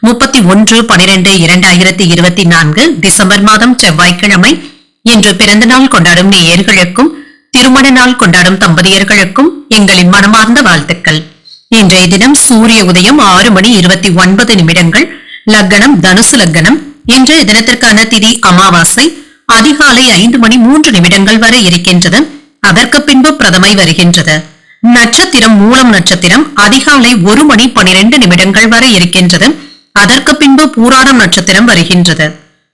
முப்பத்தி ஒன்று பனிரெண்டு இரண்டாயிரத்தி இருபத்தி நான்கு டிசம்பர் மாதம் செவ்வாய்க்கிழமை. இன்று பிறந்த நாள் கொண்டாடும் நேயர்களுக்கும் திருமண நாள் கொண்டாடும் தம்பதியர்களுக்கும் எங்களின் மனமார்ந்த வாழ்த்துக்கள். இன்றைய தினம் சூரிய உதயம் ஆறு மணி இருபத்தி ஒன்பது நிமிடங்கள். லக்னம் தனுசு லக்னம். இன்றைய தினத்திற்கான திதி அமாவாசை. அதிகாலை ஐந்து மணி மூன்று நிமிடங்கள் வரை இருக்கின்றது. அதற்கு பின்பு பிரதமை வருகின்றது. நட்சத்திரம் மூலம் நட்சத்திரம் அதிகாலை ஒரு மணி பனிரெண்டு நிமிடங்கள் வரை இருக்கின்றது. அதற்கு பின்பு பூராடம் நட்சத்திரம் வருகின்றது.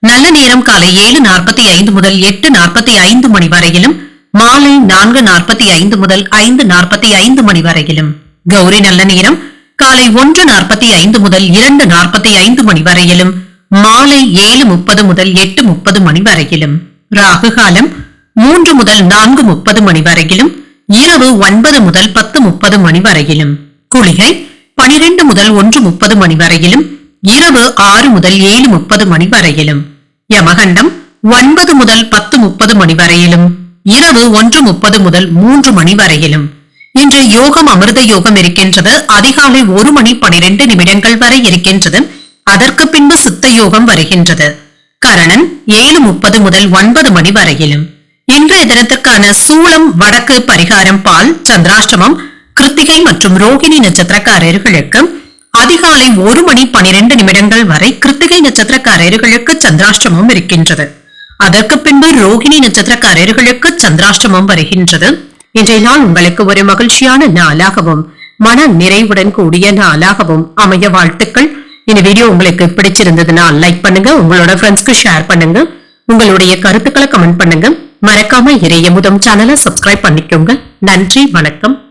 நல்ல நேரம் காலை ஏழு நாற்பத்தி ஐந்து முதல் எட்டு நாற்பத்தி ஐந்து மணி வரையிலும் மாலை நான்கு நாற்பத்தி ஐந்து முதல் ஐந்து நாற்பத்தி ஐந்து மணி வரையிலும். கௌரி நல்ல நேரம் காலை ஒன்று நாற்பத்தி ஐந்து முதல் இரண்டு நாற்பத்தி ஐந்து மணி வரையிலும் மாலை ஏழு முப்பது முதல் எட்டு முப்பது மணி வரையிலும். ராகு காலம் மூன்று முதல் நான்கு முப்பது மணி வரையிலும் இரவு ஒன்பது முதல் பத்து முப்பது மணி வரையிலும். குளிகை பனிரெண்டு முதல் ஒன்று முப்பது மணி வரையிலும் இரவு ஆறு முதல் ஏழு முப்பது மணி வரையிலும். யமகண்டம் ஒன்பது முதல் பத்து முப்பது மணி வரையிலும். இரவு ஒன்று முப்பது முதல் மூன்று மணி வரையிலும். இன்று யோகம் அமிர்த யோகம் இருக்கின்றது. அதிகாலை ஒரு மணி பனிரெண்டு நிமிடங்கள் வரை இருக்கின்றது. அதற்கு பின்பு சித்த யோகம் வருகின்றது. கரணன் ஏழு முப்பது முதல் ஒன்பது மணி வரையிலும். இன்றைய தினத்திற்கான சூளம் வடக்கு பரிகாரம் பால் சந்திராஷ்டமம் கிருத்திகை மற்றும் ரோகிணி நட்சத்திரக்காரர்களுக்கு அதிகாலை ஒரு மணி பனிரெண்டு நிமிடங்கள் வரை கிருத்திகை நட்சத்திரக்காரர்களுக்கு சந்திராஷ்டமம் இருக்கின்றது. அதற்கு பின்பு ரோகிணி நட்சத்திரக்காரர்களுக்கு சந்திராஷ்டமம் வருகின்றது. இன்றைய நாள் உங்களுக்கு ஒரு மகிழ்ச்சியான நாளாகவும் மன நிறைவுடன் கூடிய நாளாகவும் அமைய வாழ்த்துக்கள். இந்த வீடியோ உங்களுக்கு பிடிச்சிருந்ததுனால் லைக் பண்ணுங்க உங்களோட ஃப்ரெண்ட்ஸ்க்கு ஷேர் பண்ணுங்க. உங்களுடைய கருத்துக்களை கமெண்ட் பண்ணுங்க. மறக்காம இறைய முதம் சேனலை சப்ஸ்கிரைப் பண்ணிக்கோங்க. நன்றி வணக்கம்.